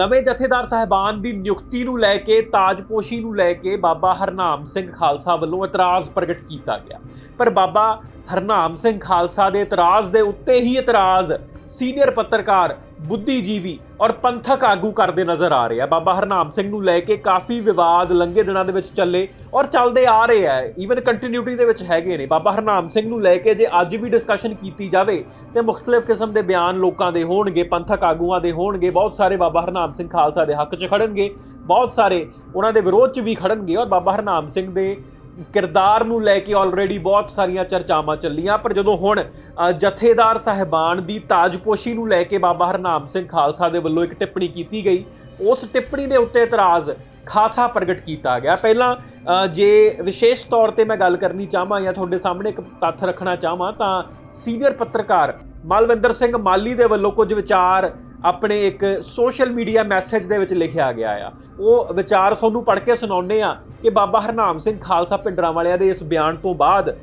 ਨਵੇਂ ਜਥੇਦਾਰ ਸਾਹਿਬਾਨ ਦੀ ਨਿਯੁਕਤੀ ਨੂੰ ਲੈ ਕੇ, ਤਾਜਪੋਸ਼ੀ ਨੂੰ ਲੈ ਕੇ ਬਾਬਾ ਹਰਨਾਮ ਸਿੰਘ ਖਾਲਸਾ ਵੱਲੋਂ ਇਤਰਾਜ਼ ਪ੍ਰਗਟ ਕੀਤਾ ਗਿਆ। ਪਰ ਬਾਬਾ ਹਰਨਾਮ ਸਿੰਘ ਖਾਲਸਾ ਦੇ ਇਤਰਾਜ਼ ਦੇ ਉੱਤੇ ਹੀ ਇਤਰਾਜ਼ ਸੀਨੀਅਰ ਪੱਤਰਕਾਰ, ਬੁੱਧੀਜੀਵੀ ਔਰ ਪੰਥਕ ਆਗੂ ਕਰਦੇ ਨਜ਼ਰ ਆ ਰਹੇ ਆ। ਬਾਬਾ ਹਰਨਾਮ ਸਿੰਘ ਨੂੰ ਲੈ ਕੇ ਕਾਫੀ ਵਿਵਾਦ ਲੰਘੇ ਦਿਨਾਂ ਦੇ ਵਿੱਚ ਚੱਲੇ ਔਰ ਚੱਲਦੇ ਆ ਰਹੇ ਆ। ਈਵਨ ਕੰਟੀਨਿਊਟੀ ਦੇ ਵਿੱਚ ਹੈਗੇ ਨੇ। ਬਾਬਾ ਹਰਨਾਮ ਸਿੰਘ ਨੂੰ ਲੈ ਕੇ ਜੇ ਅੱਜ ਵੀ ਡਿਸਕਸ਼ਨ ਕੀਤੀ ਜਾਵੇ, ਤੇ ਮੁxtਲਫ ਕਿਸਮ ਦੇ ਬਿਆਨ ਲੋਕਾਂ ਦੇ ਹੋਣਗੇ, ਪੰਥਕ ਆਗੂਆਂ ਦੇ ਹੋਣਗੇ, ਬਹੁਤ ਸਾਰੇ ਬਾਬਾ ਹਰਨਾਮ ਸਿੰਘ ਖਾਲਸਾ ਦੇ ਹੱਕ 'ਚ ਖੜਨਗੇ, ਬਹੁਤ ਸਾਰੇ ਉਹਨਾਂ ਦੇ ਵਿਰੋਧ 'ਚ ਵੀ ਖੜਨਗੇ ਔਰ ਬਾਬਾ ਹਰਨਾਮ ਸਿੰਘ ਦੇ ਕਿਰਦਾਰ ਨੂੰ ਲੈ ਕੇ ਆਲਰੇਡੀ ਬਹੁਤ ਸਾਰੀਆਂ ਚਰਚਾਵਾਂ ਚੱਲੀਆਂ ਪਰ ਜਦੋਂ ਹੁਣ ਜਥੇਦਾਰ ਸਾਹਿਬਾਨ ਦੀ ਤਾਜਪੋਸ਼ੀ ਨੂੰ ਲੈ ਕੇ ਬਾਬਾ ਹਰਨਾਮ ਸਿੰਘ ਖਾਲਸਾ ਦੇ ਵੱਲੋਂ ਇੱਕ ਟਿੱਪਣੀ ਕੀਤੀ ਗਈ ਉਸ ਟਿੱਪਣੀ ਦੇ ਉੱਤੇ ਇਤਰਾਜ਼ ਖਾਸਾ ਪ੍ਰਗਟ ਕੀਤਾ ਗਿਆ। ਪਹਿਲਾਂ ਅ, ਜੇ ਵਿਸ਼ੇਸ਼ ਤੌਰ ਤੇ ਮੈਂ ਗੱਲ ਕਰਨੀ ਚਾਹਾਂ ਜਾਂ ਤੁਹਾਡੇ ਸਾਹਮਣੇ ਇੱਕ ਤੱਥ ਰੱਖਣਾ ਚਾਹਾਂ ਤਾਂ ਸੀਨੀਅਰ ਪੱਤਰਕਾਰ ਮਲਵਿੰਦਰ ਸਿੰਘ ਮਾਲੀ ਦੇ ਵੱਲੋਂ ਕੁਝ ਵਿਚਾਰ ਆਪਣੇ ਇੱਕ ਸੋਸ਼ਲ ਮੀਡੀਆ ਮੈਸੇਜ ਦੇ ਵਿੱਚ ਲਿਖਿਆ ਗਿਆ ਆ। ਉਹ ਵਿਚਾਰ ਤੁਹਾਨੂੰ ਪੜ੍ਹ ਕੇ ਸੁਣਾਉਂਦੇ ਆ ਕਿ ਬਾਬਾ ਹਰਨਾਮ ਸਿੰਘ ਖਾਲਸਾ ਪਿੰਡਰਾਂ ਵਾਲਿਆਂ ਦੇ ਇਸ ਬਿਆਨ ਤੋਂ ਬਾਅਦ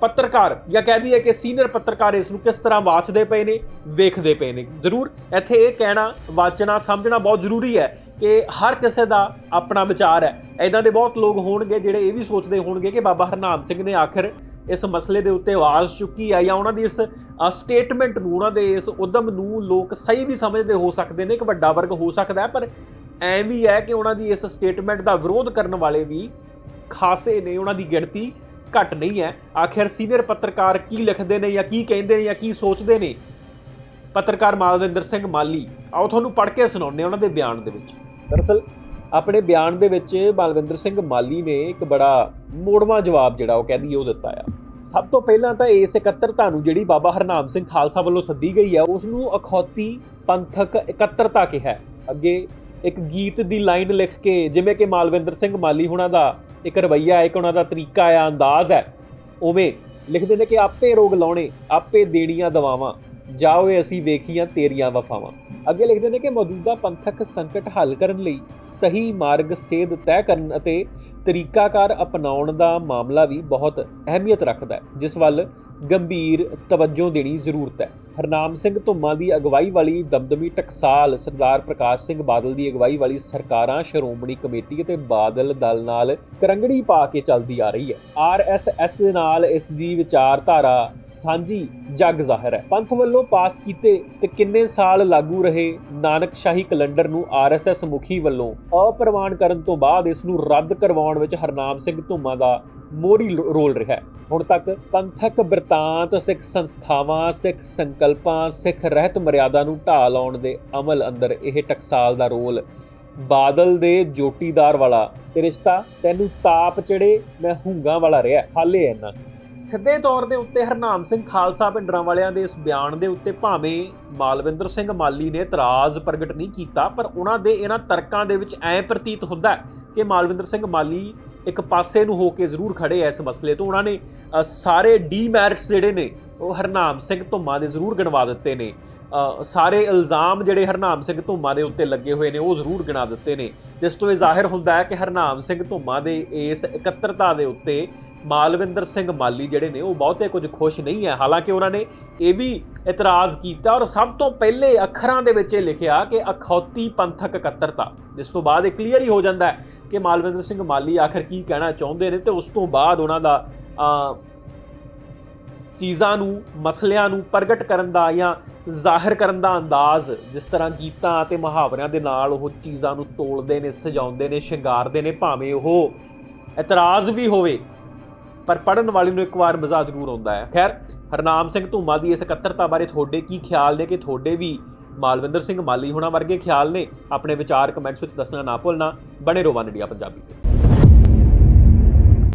ਪੱਤਰਕਾਰ ਜਾਂ ਕਹਿ ਦਈਏ ਕਿ ਸੀਨੀਅਰ ਪੱਤਰਕਾਰ ਇਸ ਨੂੰ ਕਿਸ ਤਰ੍ਹਾਂ ਵਾਚਦੇ ਪਏ ਨੇ, ਵੇਖਦੇ ਪਏ ਨੇ। ਜ਼ਰੂਰ ਇੱਥੇ ਇਹ ਕਹਿਣਾ, ਵਾਚਣਾ, ਸਮਝਣਾ ਬਹੁਤ ਜ਼ਰੂਰੀ ਹੈ ਕਿ ਹਰ ਕਿਸੇ ਦਾ ਆਪਣਾ ਵਿਚਾਰ ਹੈ। ਐਦਾਂ ਦੇ ਬਹੁਤ ਲੋਕ ਹੋਣਗੇ ਜਿਹੜੇ ਇਹ ਵੀ ਸੋਚਦੇ ਹੋਣਗੇ ਕਿ ਬਾਬਾ ਹਰਨਾਮ ਸਿੰਘ ਨੇ ਆਖਰ ਇਸ ਮਸਲੇ ਦੇ ਉੱਤੇ ਆਵਾਜ਼ ਚੁੱਕੀ ਆ ਜਾਂ ਉਹਨਾਂ ਦੀ ਇਸ ਸਟੇਟਮੈਂਟ ਨੂੰ, ਉਹਨਾਂ ਦੇ ਇਸ ਉਦਮ ਨੂੰ ਲੋਕ ਸਹੀ ਵੀ ਸਮਝਦੇ ਹੋ ਸਕਦੇ ਨੇ, ਇੱਕ ਵੱਡਾ ਵਰਗ ਹੋ ਸਕਦਾ ਹੈ, ਪਰ ਐਂ ਵੀ ਹੈ ਕਿ ਉਹਨਾਂ ਦੀ ਇਸ ਸਟੇਟਮੈਂਟ ਦਾ ਵਿਰੋਧ ਕਰਨ ਵਾਲੇ ਵੀ ਖਾਸੇ ਨੇ, ਉਹਨਾਂ ਦੀ ਗਿਣਤੀ ਘੱਟ ਨਹੀਂ ਹੈ। ਆਖਿਰ ਸੀਨੀਅਰ ਪੱਤਰਕਾਰ ਕੀ ਲਿਖਦੇ ਨੇ ਜਾਂ ਕੀ ਕਹਿੰਦੇ ਨੇ ਜਾਂ ਕੀ ਸੋਚਦੇ ਨੇ? ਪੱਤਰਕਾਰ ਮਾਲਵਿੰਦਰ ਸਿੰਘ ਮਾਲੀ, ਆਓ ਤੁਹਾਨੂੰ ਪੜ੍ਹ ਕੇ ਸੁਣਾਉਂਦੇ ਹਾਂ ਉਹਨਾਂ ਦੇ ਬਿਆਨ ਦੇ ਵਿੱਚ। ਦਰਅਸਲ, ਆਪਣੇ ਬਿਆਨ ਦੇ ਵਿੱਚ ਮਾਲਵਿੰਦਰ ਸਿੰਘ ਮਾਲੀ ਨੇ ਇੱਕ ਬੜਾ ਮੋੜਵਾਂ ਜਵਾਬ ਜਿਹੜਾ ਉਹ ਕਹਿੰਦੀ ਉਹ ਦਿੱਤਾ ਆ। ਸਭ ਤੋਂ ਪਹਿਲਾਂ ਤਾਂ ਇਸ ਇਕੱਤਰਤਾ ਨੂੰ ਜਿਹੜੀ ਬਾਬਾ ਹਰਨਾਮ ਸਿੰਘ ਖਾਲਸਾ ਵੱਲੋਂ ਸੱਦੀ ਗਈ ਹੈ ਉਸ ਨੂੰ ਅਖੌਤੀ ਪੰਥਕ ਇਕੱਤਰਤਾ ਕਿਹਾ ਅੱਗੇ ਇੱਕ ਗੀਤ ਦੀ ਲਾਈਨ ਲਿਖ ਕੇ, ਜਿਵੇਂ ਕਿ ਮਾਲਵਿੰਦਰ ਸਿੰਘ ਮਾਲੀ ਹੁਣਾਂ ਦਾ ਇੱਕ ਰਵਈਆ ਇੱਕ ਉਹਨਾਂ ਦਾ ਤਰੀਕਾ ਆ ਅੰਦਾਜ਼ ਹੈ, ਉਵੇਂ ਲਿਖਦੇ ਨੇ ਕਿ ਆਪੇ ਰੋਗ ਲਾਉਣੇ, ਆਪੇ ਦੇਣੀਆਂ ਦਵਾਵਾਂ। ਜਾਓਏ ਅਸੀਂ ਵੇਖੀਆਂ ਤੇਰੀਆਂ ਵਫਾਵਾਂ। ਅੱਗੇ ਲਿਖਦੇ ਨੇ ਕਿ ਮੌਜੂਦਾ ਪੰਥਕ ਸੰਕਟ ਹੱਲ ਕਰਨ ਲਈ ਸਹੀ ਮਾਰਗ ਸੇਧ ਤੈਅ ਕਰਨ ਅਤੇ ਤਰੀਕਾਕਾਰ ਅਪਣਾਉਣ ਦਾ ਮਾਮਲਾ ਵੀ ਬਹੁਤ ਅਹਿਮੀਅਤ ਰੱਖਦਾ ਹੈ, ਜਿਸ ਵੱਲ ਗੰਭੀਰ ਤਵੱਜੋ ਦੇਣੀ ਜ਼ਰੂਰਤ ਹੈ। ਹਰਨਾਮ ਸਿੰਘ ਧੁੰਮਾ ਦੀ ਅਗਵਾਈ ਵਾਲੀ ਦਮਦਮੀ ਟਕਸਾਲ ਸਰਦਾਰ ਪ੍ਰਕਾਸ਼ ਸਿੰਘ ਬਾਦਲ ਦੀ ਅਗਵਾਈ ਵਾਲੀ ਸਰਕਾਰਾਂ ਸ਼੍ਰੋਮਣੀ ਕਮੇਟੀ ਅਤੇ ਬਾਦਲ ਦਲ ਨਾਲ ਕਰੰਗੜੀ ਪਾ ਕੇ ਚੱਲਦੀ ਆ ਰਹੀ ਹੈ। ਆਰਐਸਐਸ ਦੇ ਨਾਲ ਇਸ ਦੀ ਵਿਚਾਰਧਾਰਾ ਸਾਂਝੀ ਜਗ ਜ਼ਾਹਰ ਹੈ। ਪੰਥ ਵੱਲੋਂ ਪਾਸ ਕੀਤੇ ਤੇ ਕਿੰਨੇ ਸਾਲ ਲਾਗੂ ਰਹੇ ਨਾਨਕ ਸ਼ਾਹੀ ਕੈਲੰਡਰ ਨੂੰ ਆਰਐਸਐਸ ਮੁਖੀ ਵੱਲੋਂ ਅਪ੍ਰਵਾਨ ਕਰਨ ਤੋਂ ਬਾਅਦ ਇਸ ਨੂੰ ਰੱਦ ਕਰਵਾਉਣ ਵਿੱਚ ਹਰਨਾਮ ਸਿੰਘ ਧੁੰਮਾ ਦਾ ਮੋਰੀ ਰੋਲ ਰਿਹਾ ਹੈ। ਹੁਣ ਤੱਕ ਪੰਥਕ ਬਰਤਾਂਤ, ਸਿੱਖ ਸੰਸਥਾਵਾਂ, ਸਿੱਖ ਸੰਕਲਪਾਂ, ਸਿੱਖ ਰਹਿਤ ਮਰਿਆਦਾ ਨੂੰ ਢਾਹ ਲਾਉਣ ਦੇ ਅਮਲ ਅੰਦਰ ਇਹ ਟਕਸਾਲ ਦਾ ਰੋਲ। ਬਾਦਲ ਦੇ ਜੋਟੀਦਾਰ ਵਾਲਾ ਤੇ ਰਿਸ਼ਤਾ ਤੈਨੂੰ ਤਾਪ ਚੜੇ ਮੈਂ ਹੁੰਗਾ ਵਾਲਾ ਰਿਹਾ ਹਾਲੇ ਇੰਨਾ ਸਿੱਧੇ ਤੌਰ ਦੇ ਉੱਤੇ ਹਰਨਾਮ ਸਿੰਘ ਖਾਲਸਾ ਪਿੰਡਰਾਂ ਵਾਲਿਆਂ ਦੇ ਇਸ ਬਿਆਨ ਦੇ ਉੱਤੇ ਭਾਵੇਂ ਮਾਲਵਿੰਦਰ ਸਿੰਘ ਮਾਲੀ ਨੇ ਇਤਰਾਜ਼ ਪ੍ਰਗਟ ਨਹੀਂ ਕੀਤਾ, ਪਰ ਉਹਨਾਂ ਦੇ ਇਹਨਾਂ ਤਰਕਾਂ ਦੇ ਵਿੱਚ ਐ ਪ੍ਰਤੀਤ ਹੁੰਦਾ ਕਿ ਮਾਲਵਿੰਦਰ ਸਿੰਘ ਮਾਲੀ ਇੱਕ ਪਾਸੇ ਨੂੰ ਹੋ ਕੇ ਜ਼ਰੂਰ ਖੜੇ ਐ ਇਸ ਮਸਲੇ ਤੋਂ। ਉਹਨਾਂ ਨੇ ਸਾਰੇ ਡੀਮੈਰਿਟਸ ਜਿਹੜੇ ਨੇ, ਉਹ ਹਰਨਾਮ ਸਿੰਘ ਧੁੰਮਾ ਦੇ ਜ਼ਰੂਰ ਗਿਣਵਾ ਦਿੱਤੇ ਨੇ। ਸਾਰੇ ਇਲਜ਼ਾਮ ਜਿਹੜੇ ਹਰਨਾਮ ਸਿੰਘ ਧੁੰਮਾ ਦੇ ਉੱਤੇ ਲੱਗੇ ਹੋਏ ਨੇ, ਉਹ ਜ਼ਰੂਰ ਗਿਣਾ ਦਿੱਤੇ ਨੇ। ਜਿਸ ਤੋਂ ਇਹ ਜ਼ਾਹਿਰ ਹੁੰਦਾ ਹੈ ਕਿ ਹਰਨਾਮ ਸਿੰਘ ਧੁੰਮਾ ਦੇ ਇਸ ਇਕੱਤਰਤਾ ਦੇ ਉੱਤੇ ਮਾਲਵਿੰਦਰ ਸਿੰਘ ਮਾਲੀ ਜਿਹੜੇ ਨੇ, ਉਹ ਬਹੁਤੇ ਕੁਝ ਖੁਸ਼ ਨਹੀਂ ਹੈ। ਹਾਲਾਂਕਿ ਉਹਨਾਂ ਨੇ ਇਹ ਵੀ ਇਤਰਾਜ਼ ਕੀਤਾ ਔਰ ਸਭ ਤੋਂ ਪਹਿਲੇ ਅੱਖਰਾਂ ਦੇ ਵਿੱਚ ਇਹ ਲਿਖਿਆ ਕਿ ਅਖੌਤੀ ਪੰਥਕ ਇਕੱਤਰਤਾ। ਜਿਸ ਤੋਂ ਬਾਅਦ ਇਹ ਕਲੀਅਰ ਹੀ ਹੋ ਜਾਂਦਾ ਹੈ ਕਿ ਮਾਲਵਿੰਦਰ ਸਿੰਘ ਮਾਲੀ ਆਖਰ ਕੀ ਕਹਿਣਾ ਚਾਹੁੰਦੇ ਨੇ ਤੇ ਉਸ ਤੋਂ ਬਾਅਦ ਉਹਨਾਂ ਦਾ ਚੀਜ਼ਾਂ ਨੂੰ, ਮਸਲਿਆਂ ਨੂੰ ਪ੍ਰਗਟ ਕਰਨ ਦਾ ਜਾਂ ਜ਼ਾਹਿਰ ਕਰਨ ਦਾ ਅੰਦਾਜ਼, ਜਿਸ ਤਰ੍ਹਾਂ ਗੀਤਾਂ ਅਤੇ ਮੁਹਾਵਰਿਆਂ ਦੇ ਨਾਲ ਉਹ ਚੀਜ਼ਾਂ ਨੂੰ ਤੋਲਦੇ ਨੇ, ਸਜਾਉਂਦੇ ਨੇ, ਸ਼ਿੰਗਾਰਦੇ ਨੇ, ਭਾਵੇਂ ਉਹ ਇਤਰਾਜ਼ ਵੀ ਹੋਵੇ, ਪਰ ਪੜਨ ਵਾਲੇ ਨੂੰ ਇੱਕ ਵਾਰ ਮਜ਼ਾ ਜ਼ਰੂਰ ਆਉਂਦਾ ਹੈ। ਖੈਰ, ਹਰਨਾਮ ਸਿੰਘ ਧੂਮਾ ਦੀ ਇਸ ਇਕੱਤਰਤਾ ਬਾਰੇ ਤੁਹਾਡੇ ਕੀ ਖਿਆਲ ਨੇ ਕਿ ਤੁਹਾਡੇ ਵੀ ਮਾਲਵਿੰਦਰ ਸਿੰਘ ਮਾਲੀ ਹੋਣਾ ਵਰਗੇ ਖਿਆਲ ਨੇ। ਆਪਣੇ ਵਿਚਾਰ ਕਮੈਂਟਸ ਵਿੱਚ ਦੱਸਣਾ ਨਾ ਭੁੱਲਣਾ। ਬਣੇ ਰਹੋ ਵਨ ਇੰਡੀਆ ਪੰਜਾਬੀ